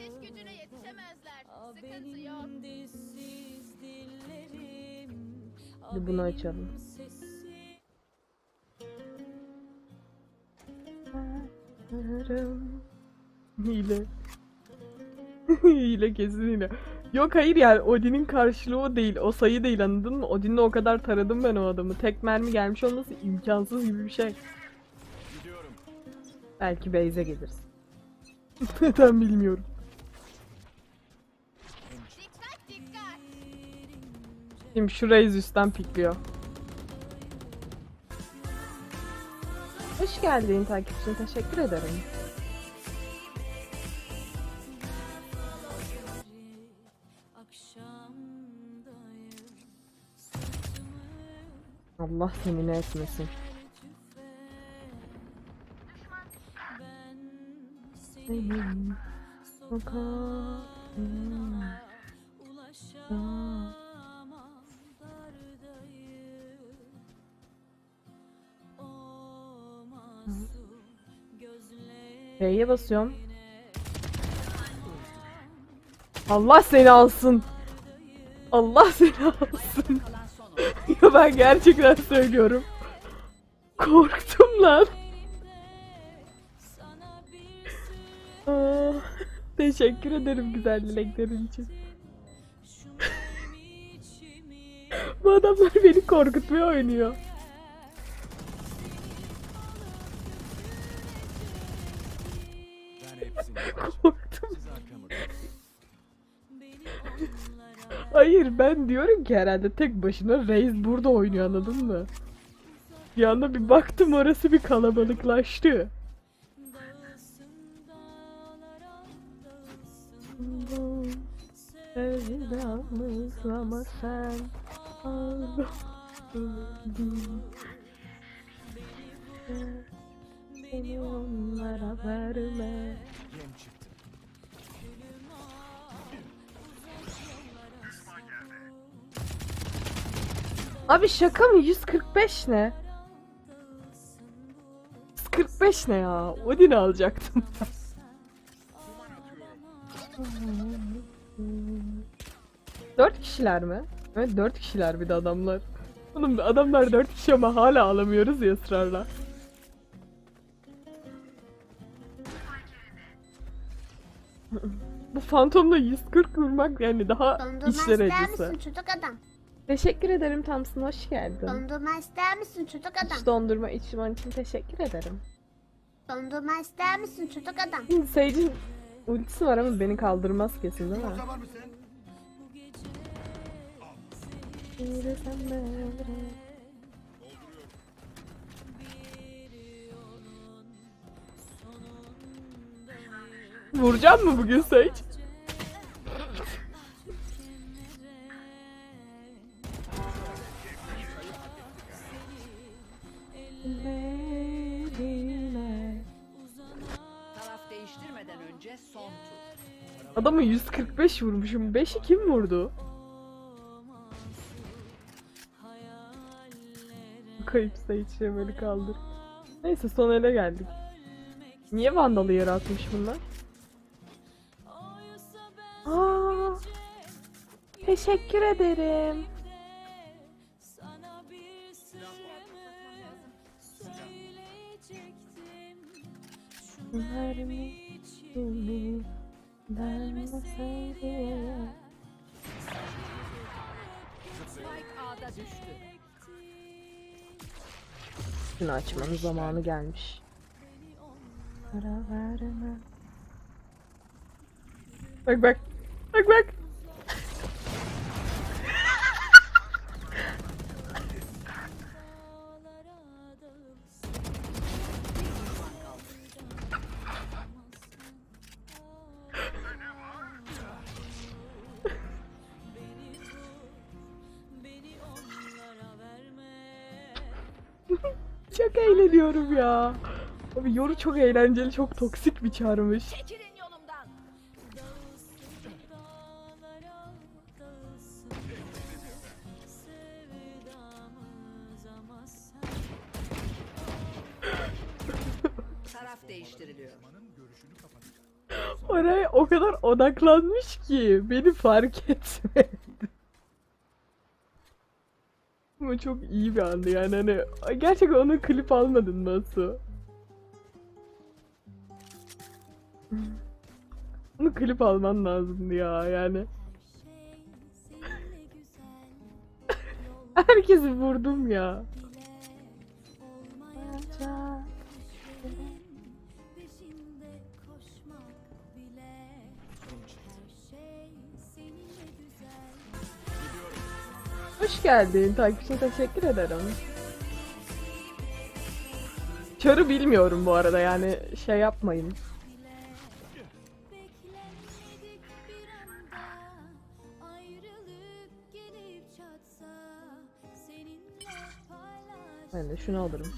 Ateş gücüne yetişemezler. Sıkıntı yok. Hadi bunu açalım. Hile. hile kesin hile. Yok hayır yani Odin'in karşılığı o değil. O sayı değil anladın mı? Odin'le o kadar taradım ben o adamı. Tek mermi gelmiş olması imkansız gibi bir şey. Gidiyorum. Belki Beyze geliriz. Neden bilmiyorum. Şimdi şu Raze üstten pikliyor. Hoş geldin takipçin. Teşekkür ederim. Allah seni ne etmesin. Sokağına F'ye basıyorum. Allah seni alsın. Allah seni alsın. ya ben gerçekten söylüyorum. Korktum lan. Aa, teşekkür ederim güzel dileklerin için. Bu adamlar beni korkutmaya oynuyor. Ben diyorum ki herhalde tek başına Reis burada oynuyor anladın mı? Bir anda bir baktım orası bir kalabalıklaştı. Sevdamız ama sen. Beni onlara verme. Yem Abi şaka mı? 145 ne? 145 ne ya? Odin alacaktım. Dört kişiler mi? Evet dört kişiler bir de adamlar. Oğlum adamlar dört kişi ama hala alamıyoruz ya ısrarla. Bu fantomla 140 vurmak yani daha Dondurma içler ister acısı. misin çocuk adam? Teşekkür ederim Thompson hoş geldin. Dondurma ister misin çocuk adam? Hiç dondurma içman için teşekkür ederim. Dondurma ister misin çocuk adam? Şimdi Sage'in ultisi var ama beni kaldırmaz kesin değil mi? Yumurta var mı sen? Vuracağım mı bugün Sage? Adamı 145 vurmuşum. 5'i kim vurdu? Kayıp Sage'e böyle kaldır. Neyse son ele geldik. Niye Vandal'ı yere atmış bunlar? Aa, teşekkür ederim. Spike A'da düştü. Şunu açmanın zamanı gelmiş. Para verme. Bak bak. Bak bak. Eğleniyorum ya. Abi Yoru çok eğlenceli, çok toksik bir çağrımış. Çekilin yolumdan. Taraf değiştiriliyor. Oraya o kadar odaklanmış ki beni fark etmedi. Ama çok iyi bir andı yani hani gerçekten onu klip almadın mı Asu? Onu klip alman lazımdı ya yani. Herkesi vurdum ya. Hoş geldin. Takipçine teşekkür ederim. Çarı bilmiyorum bu arada yani şey yapmayın. Ben de şunu alırım.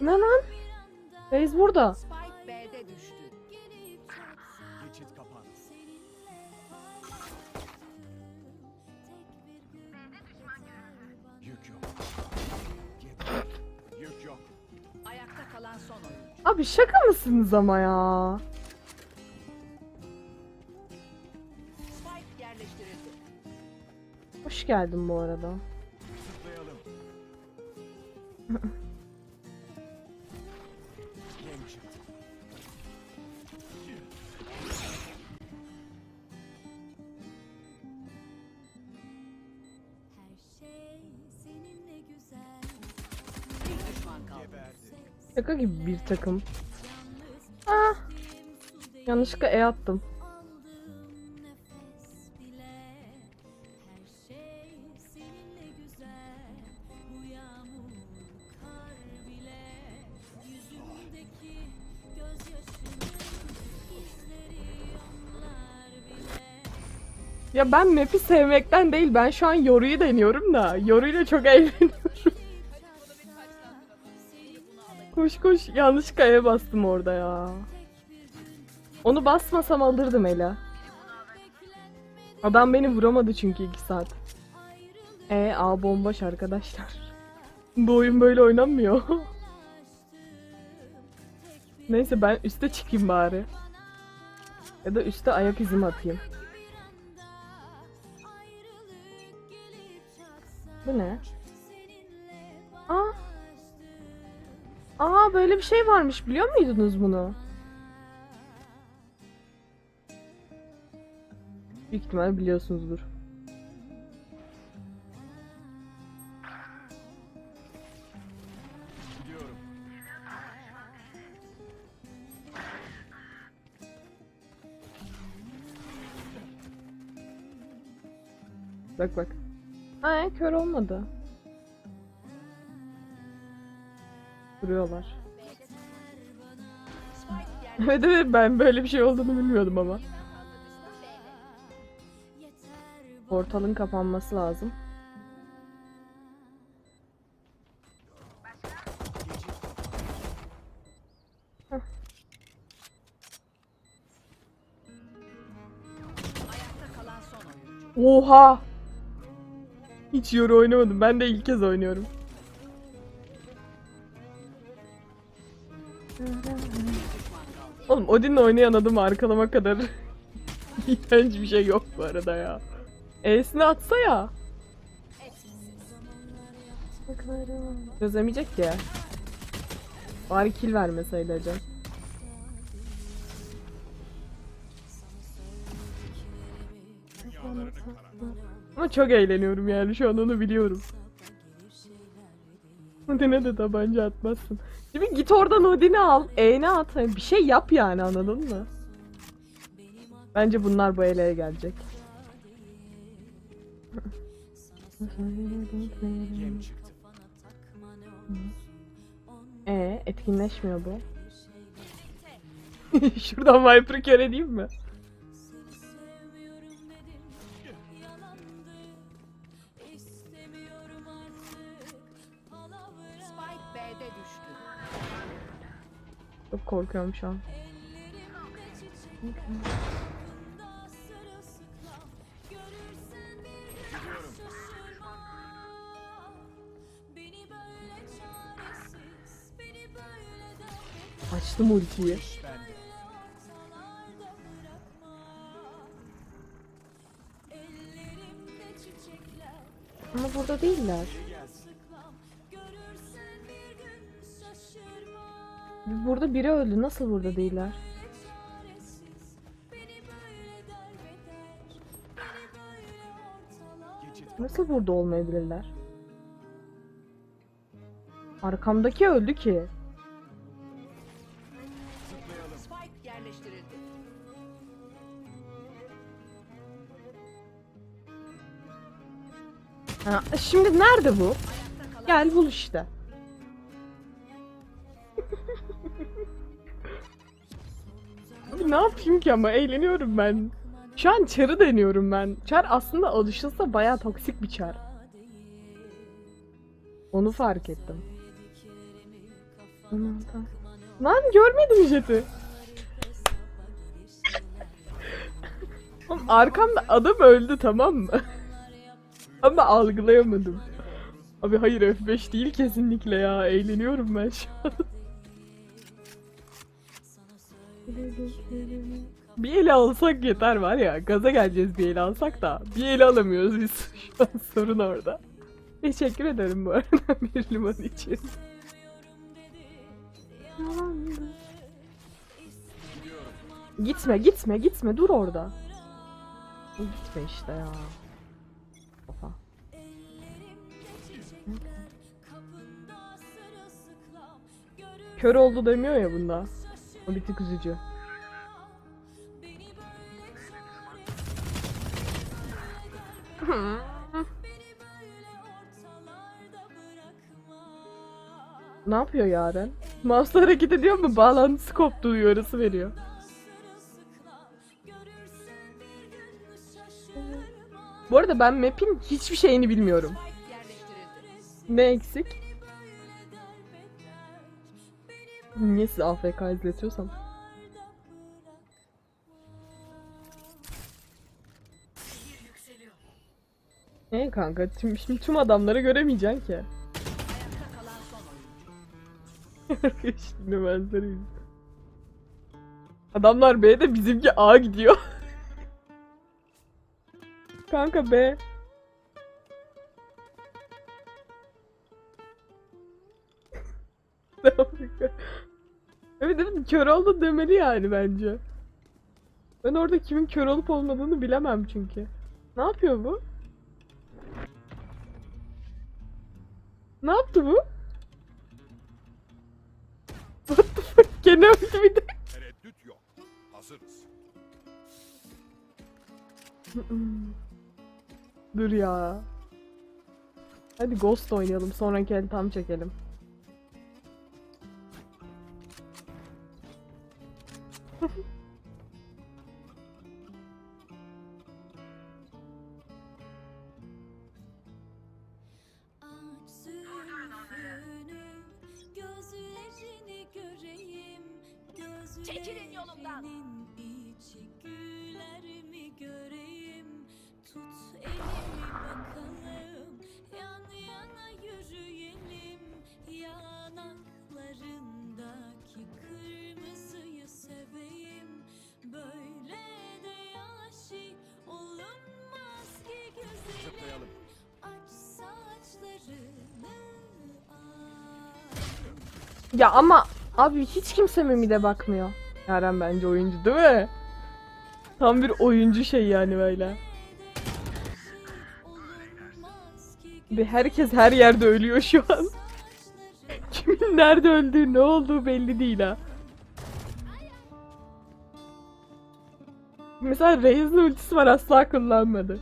Ne lan? Reis burada. Abi şaka mısınız ama ya? Hoş geldin bu arada. Şaka gibi bir takım. Ah. Yanlışlıkla E attım. Ya ben map'i sevmekten değil ben şu an Yoru'yu deniyorum da Yoru'yla çok eğleniyorum. Koş koş yanlışlıkla E'ye bastım orada ya. Onu basmasam alırdım Ela. Adam beni vuramadı çünkü 2 saat. E A bomboş arkadaşlar. Bu oyun böyle oynanmıyor. Neyse ben üste çıkayım bari. Ya da üste ayak izimi atayım. Bu ne? Aa böyle bir şey varmış biliyor muydunuz bunu? Büyük ihtimalle biliyorsunuzdur. Bak bak. Ay kör olmadı. Yer Evet evet ben böyle bir şey olduğunu bilmiyordum ama. Portalın kapanması lazım. Oha! Hiç yoru oynamadım. Ben de ilk kez oynuyorum. Oğlum Odin'le oynayan adamı arkalama kadar iğrenç bir şey yok bu arada ya. E'sini atsa ya. Çözemeyecek ya. Bari kill vermeseydi hocam. Ama çok eğleniyorum yani şu an onu biliyorum. Odin'e de tabanca atmazsın. Şimdi git oradan Odin'i al. E'ne at. Hani bir şey yap yani anladın mı? Bence bunlar bu eleğe gelecek. Yem. E etkinleşmiyor bu. Şuradan Viper'ı kör edeyim mi? Spike B'de düştü. Çok korkuyorum şu an. Açtım ultiyi. Ama burada değiller. Burada biri öldü. Nasıl burada değiller? Nasıl burada olmayabilirler? Arkamdaki öldü ki. Ha, şimdi nerede bu? Gel bul işte. Yapayım ki ama eğleniyorum ben. Şu an çarı deniyorum ben. Çar aslında alışılsa bayağı toksik bir çar. Onu fark ettim. Lan görmedim jeti. Oğlum arkamda adam öldü tamam mı? Ama algılayamadım. Abi hayır F5 değil kesinlikle ya. Eğleniyorum ben şu an. Bir ele alsak yeter var ya. Gaza geleceğiz bir ele alsak da. Bir ele alamıyoruz biz. Şu an sorun orada. Teşekkür ederim bu arada bir liman için. Gitme gitme gitme dur orada. Gitme işte ya. Kafa. Kör oldu demiyor ya bunda. O bir tık üzücü. ne yapıyor Yaren? Mouse hareket ediyor mu? Bağlantısı koptu uyarısı veriyor. Bu arada ben map'in hiçbir şeyini bilmiyorum. Ne eksik? Niye sizi AFK izletiyorsam? Ne kanka? Tüm, şimdi tüm adamları göremeyeceksin ki. Şimdi benzeri. Adamlar B'de bizimki A gidiyor. kanka B. evet kör oldu demeli yani bence. Ben orada kimin kör olup olmadığını bilemem çünkü. Ne yapıyor bu? Ne yaptı bu? What the fuck? Gene öldü bir de. Tereddüt yok. Hazırız. Dur ya. Hadi Ghost oynayalım. Sonraki el tam çekelim. Çekilin yolumdan. İçi güler mi göreyim. Tut elimi bakalım, Ya ama abi hiç kimse Mimi'de bakmıyor. Yaren bence oyuncu değil mi? Tam bir oyuncu şey yani böyle. Ve herkes her yerde ölüyor şu an. Kimin nerede öldüğü ne olduğu belli değil ha. Mesela Reis'in ultisi var asla kullanmadı.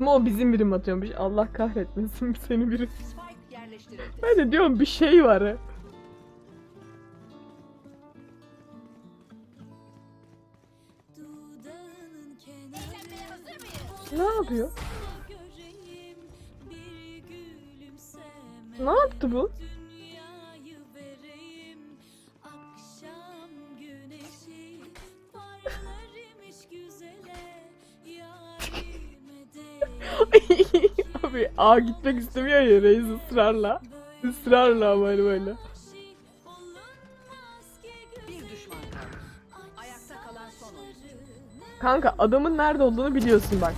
Ama o bizim birim atıyormuş. Allah kahretmesin seni biri. Spike yerleştirildi. Ben de diyorum bir şey var. mıyız? Ne yapıyor? Ne yaptı bu? A gitmek istemiyor ya Reis ısrarla. Israrla ama hani böyle. Kanka adamın nerede olduğunu biliyorsun bak.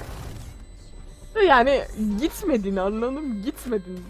Yani gitmedin anladın mı? Gitmedin.